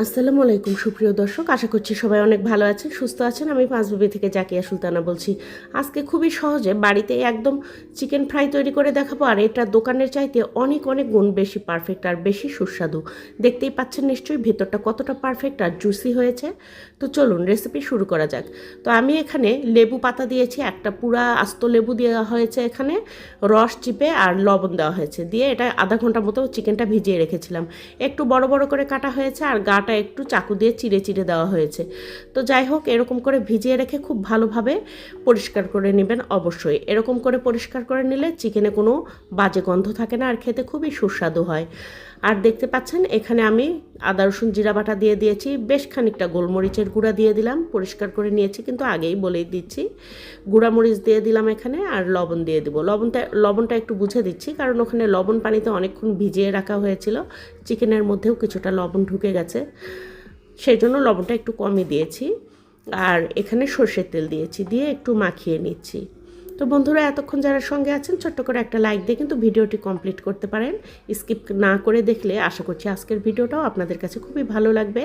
আসসালামু আলাইকুম, সুপ্রিয় দর্শক। আশা করছি সবাই অনেক ভালো আছেন, সুস্থ আছেন। আমি পাঁচবিবি থেকে জাকিয়া সুলতানা বলছি। আজকে খুবই সহজে বাড়িতে একদম চিকেন ফ্রাই তৈরি করে দেখাবো, আর এটা দোকানের চাইতে অনেক অনেক গুণ বেশি পারফেক্ট আর বেশি সুস্বাদু। দেখতেই পাচ্ছেন নিশ্চয়ই ভেতরটা কতটা পারফেক্ট আর জুসি হয়েছে। তো চলুন রেসিপি শুরু করা যাক। তো আমি এখানে লেবু পাতা দিয়েছি, একটা পুরা আস্ত লেবু দেওয়া হয়েছে এখানে, রস চিপে আর লবণ দেওয়া হয়েছে। দিয়ে এটা আধা ঘণ্টা মতো চিকেনটা ভিজিয়ে রেখেছিলাম। একটু বড় বড় করে কাটা হয়েছে আর গাটা একটু চাকু দিয়ে চিড়ে চিড়ে দেওয়া হয়েছে। তো যাই হোক, এরকম করে ভিজিয়ে রেখে খুব ভালোভাবে পরিষ্কার করে নেবেন অবশ্যই। এরকম করে পরিষ্কার করে নিলে চিকেনে কোনো বাজে গন্ধ থাকে না আর খেতে খুবই সুস্বাদু হয়। আর দেখতে পাচ্ছেন, এখানে আমি আদা, রসুন, জিরা বাটা দিয়ে দিয়েছি। বেশ খানিকটা গোলমরিচের গুঁড়া দিয়ে দিলাম। পরিষ্কার করে নিয়েছি, কিন্তু আগেই বলেই দিচ্ছি। গুঁড়া মরিচ দিয়ে দিলাম এখানে আর লবণ দিয়ে দেবো। লবণটা লবণটা একটু বুঝে দিচ্ছি, কারণ ওখানে লবণ পানিতে অনেকক্ষণ ভিজিয়ে রাখা হয়েছিল। চিকেনের মধ্যেও কিছুটা লবণ ঢুকে গেছে। সেই জন্য লবণটা একটু কমই দিয়েছি। আর এখানে সর্ষের তেল দিয়েছি, দিয়ে একটু মাখিয়ে নিচ্ছি। তো বন্ধুরা, এতক্ষণ যারা সঙ্গে আছেন, ছোট্ট করে একটা লাইক দিয়ে কিন্তু ভিডিওটি কমপ্লিট করতে পারেন। স্কিপ না করে দেখলে আশা করছি আজকের ভিডিওটাও আপনাদের কাছে খুবই ভালো লাগবে।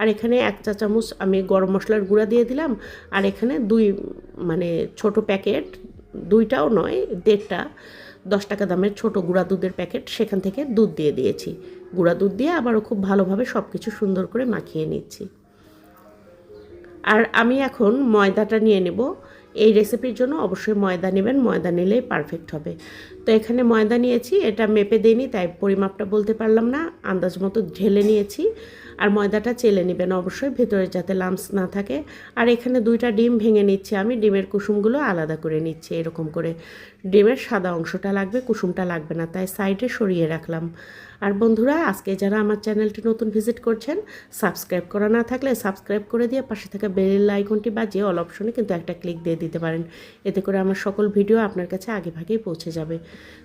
আর এখানে এক চা চামচ আমি গরম মশলার গুঁড়া দিয়ে দিলাম। আর এখানে দুই মানে ছোট প্যাকেট, দুইটাও নয়, দেড়টা, দশ টাকা দামের ছোট গুঁড়া দুধের প্যাকেট, সেখান থেকে দুধ দিয়ে দিয়েছি। গুঁড়া দুধ দিয়ে আবারও খুব ভালোভাবে সব কিছু সুন্দর করে মাখিয়ে নিচ্ছি। আর আমি এখন ময়দাটা নিয়ে নেব। এই রেসিপির জন্য অবশ্যই ময়দা নেবেন, ময়দা নিলেই পারফেক্ট হবে। তো এখানে ময়দা নিয়েছি, এটা মেপে দিইনি, তাই পরিমাপটা বলতে পারলাম না। আন্দাজ মতো ঢেলে নিয়েছি। আর ময়দাটা চেলে নেবেন অবশ্যই, ভেতরে যাতে লামস না থাকে। আর এখানে দুইটা ডিম ভেঙে নিচ্ছি আমি, ডিমের কুসুমগুলো আলাদা করে নিচ্ছি এরকম করে। ডিমের সাদা অংশটা লাগবে, কুসুমটা লাগবে না, তাই সাইডে সরিয়ে রাখলাম। আর বন্ধুরা, আজকে যারা আমার চ্যানেলটি নতুন ভিজিট করছেন, সাবস্ক্রাইব করা না থাকলে সাবস্ক্রাইব করে দিয়ে পাশে থাকা বেল আইকনটি বাজিয়ে অল অপশনে কিন্তু একটা ক্লিক দিয়ে দিতে পারেন। এতে করে আমার সকল ভিডিও আপনার কাছে আগে ভাগেই পৌঁছে যাবে।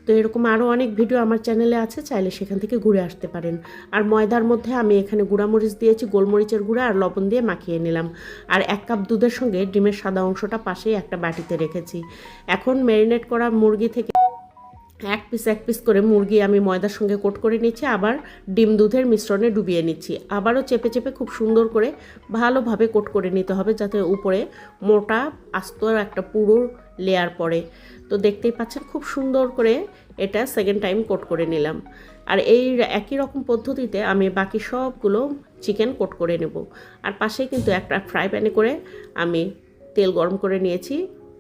তো এরকম আরও অনেক ভিডিও আমার চ্যানেলে আছে, চাইলে সেখান থেকে ঘুরে আসতে পারেন। আর ময়দার মধ্যে আমি এখানে গুঁড়ামরিচ দিয়েছি, গোলমরিচের গুঁড়া আর লবণ দিয়ে মাখিয়ে নিলাম। আর এক কাপ দুধের সঙ্গে ডিমের সাদা অংশটা পাশেই একটা বাটিতে রেখেছি। এখন ম্যারিনেট করা মুরগি থেকে এক পিস এক পিস করে মুরগি আমি ময়দার সঙ্গে কোট করে নিচ্ছি, আবার ডিম দুধের মিশ্রণে ডুবিয়ে নিচ্ছি। আবারও চেপে চেপে খুব সুন্দর করে ভালোভাবে কোট করে নিতে হবে যাতে উপরে মোটা, আস্ত একটা পুরো লেয়ার পড়ে। তো দেখতেই পাচ্ছেন খুব সুন্দর করে এটা সেকেন্ড টাইম কোট করে নিলাম। আর এই একই রকম পদ্ধতিতে আমি বাকি সবগুলো চিকেন কোট করে নেব। আর পাশে কিন্তু একটা ফ্রাই প্যানে করে আমি তেল গরম করে নিয়েছি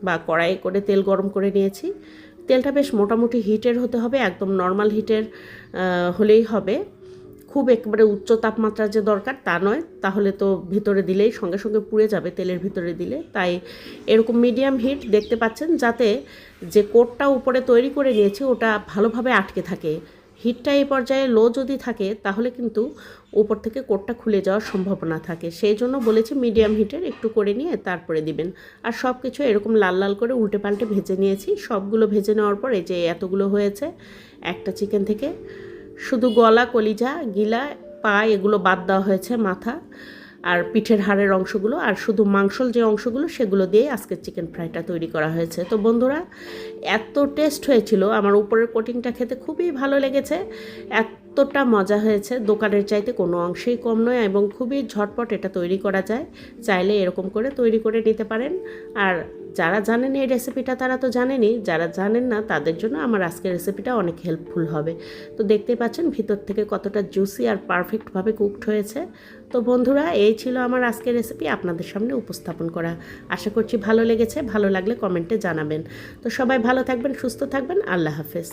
বা কড়াই করে তেল গরম করে নিয়েছি। তেলটা বেশ মোটামুটি হিটের হতে হবে, একদম নর্মাল হিটের হলেই হবে। খুব একেবারে উচ্চ তাপমাত্রা যে দরকার তা নয়, তাহলে তো ভিতরে দিলেই সঙ্গে সঙ্গে পুড়ে যাবে তেলের ভিতরে দিলে। তাই এরকম মিডিয়াম হিট দেখতে পাচ্ছেন, যাতে যে কোটটা উপরে তৈরি করে নিয়েছে, ওটা ভালোভাবে আটকে থাকে। হিটটা এই পর্যায়ে লো যদি থাকে, তাহলে কিন্তু উপর থেকে কোটটা খুলে যাওয়ার সম্ভাবনা থাকে। সেই জন্য বলেছি মিডিয়াম হিটের একটু করে নিয়ে তারপরে দিবেন। আর সব কিছু এরকম লাল লাল করে উল্টে পাল্টে ভেজে নিয়েছি। সবগুলো ভেজে নেওয়ার পর এই যে এতগুলো হয়েছে, একটা চিকেন থেকে, শুধু গলা, কলিজা, গিলা, পা এগুলো বাদ দেওয়া হয়েছে মাথা। আর পিঠের হাড়ের অংশগুলো আর শুধু মাংসল যে অংশগুলো সেগুলো দিয়ে আজকের চিকেন ফ্রাইটা তৈরি করা হয়েছে। তো বন্ধুরা, এত টেস্ট হয়েছিল। আমার উপরের কোটিংটা খেতে খুবই ভালো লেগেছে। এতটা মজা হয়েছে। দোকানের চাইতে কোনো অংশেই কম নয় এবং খুবই ঝটপট এটা তৈরি করা যায়। চাইলে এরকম করে তৈরি করে নিতে পারেন। আর যারা জানেন এই রেসিপিটা, তারা তো জানেনই। যারা জানেন না, তাদের জন্য আমার আজকের রেসিপিটা অনেক হেল্পফুল হবে। তো দেখতেই পাচ্ছেন ভিতর থেকে কতটা জুসি আর পারফেক্টভাবে কুকড হয়েছে। তো বন্ধুরা, এই ছিল আমার আজকের রেসিপি আপনাদের সামনে উপস্থাপন করা। আশা করছি ভালো লেগেছে। ভালো লাগলে কমেন্টে জানাবেন। তো সবাই ভালো থাকবেন, সুস্থ থাকবেন। আল্লাহ হাফেজ।